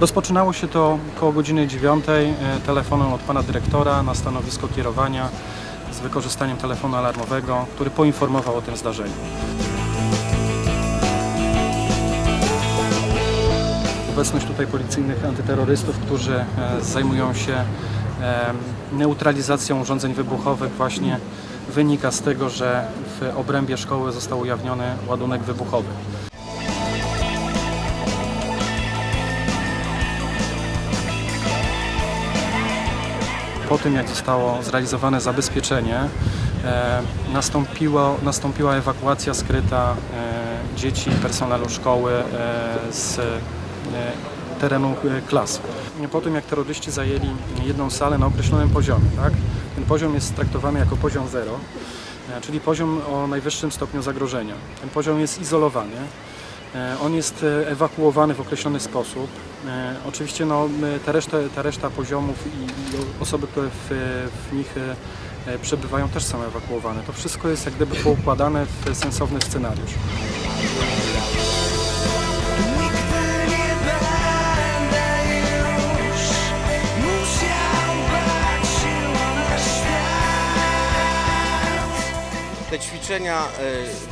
Rozpoczynało się to około godziny 9 e, telefonem od pana dyrektora na stanowisko kierowania z wykorzystaniem telefonu alarmowego, który poinformował o tym zdarzeniu. Obecność tutaj policyjnych antyterrorystów, którzy e, zajmują się e, neutralizacją urządzeń wybuchowych właśnie wynika z tego, że w obrębie szkoły został ujawniony ładunek wybuchowy. Po tym, jak zostało zrealizowane zabezpieczenie, e, nastąpiło, nastąpiła ewakuacja skryta e, dzieci i personelu szkoły e, z terenu klas. Po tym, jak terroryści zajęli jedną salę na określonym poziomie, tak? ten poziom jest traktowany jako poziom zero, czyli poziom o najwyższym stopniu zagrożenia. Ten poziom jest izolowany. E, On jest e, ewakuowany w określony sposób. E, Oczywiście no, ta, reszta, ta reszta poziomów i, osoby, które w, w nich przebywają też są ewakuowane. To wszystko jest jak gdyby poukładane w sensowny scenariusz. Te ćwiczenia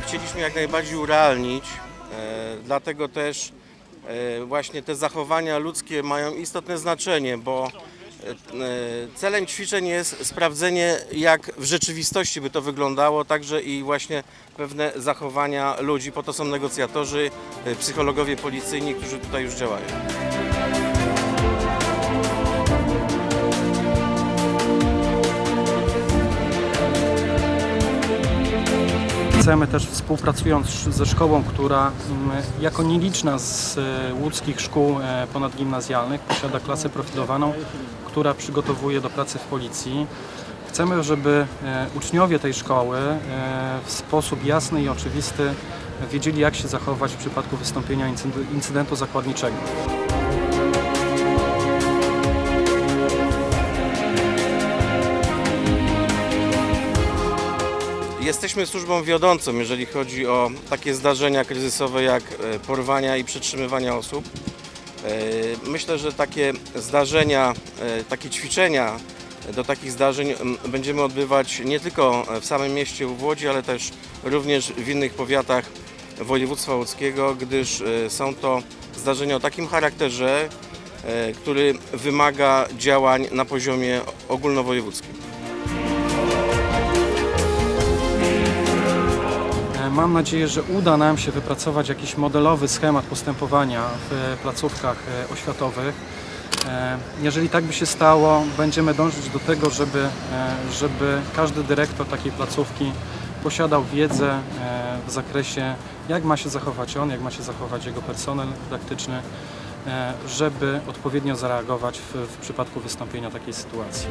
chcieliśmy jak najbardziej urealnić, dlatego też e, właśnie te zachowania ludzkie mają istotne znaczenie, bo e, e, celem ćwiczeń jest sprawdzenie jak w rzeczywistości by to wyglądało, także i właśnie pewne zachowania ludzi. Po to są negocjatorzy, e, psychologowie policyjni, którzy tutaj już działają. Chcemy też współpracując ze szkołą, która mm, jako nieliczna z e, łódzkich szkół e, ponadgimnazjalnych posiada klasę profilowaną, która przygotowuje do pracy w policji. Chcemy, żeby e, uczniowie tej szkoły w sposób jasny i oczywisty wiedzieli, jak się zachować w przypadku wystąpienia incydentu zakładniczego. Jesteśmy służbą wiodącą, jeżeli chodzi o takie zdarzenia kryzysowe jak e, porwania i przetrzymywania osób. E, Myślę, że takie zdarzenia, e, takie ćwiczenia do takich zdarzeń będziemy odbywać nie tylko w samym mieście w Łodzi, ale też również w innych powiatach województwa łódzkiego, gdyż są to zdarzenia o takim charakterze, który wymaga działań na poziomie ogólnowojewódzkim. Mam nadzieję, że uda nam się wypracować jakiś modelowy schemat postępowania w placówkach e, oświatowych. E, Jeżeli tak by się stało, będziemy dążyć do tego, żeby, e, żeby każdy dyrektor takiej placówki posiadał wiedzę w zakresie, jak ma się zachować on, jak ma się zachować jego personel dydaktyczny, żeby odpowiednio zareagować w, w przypadku wystąpienia takiej sytuacji.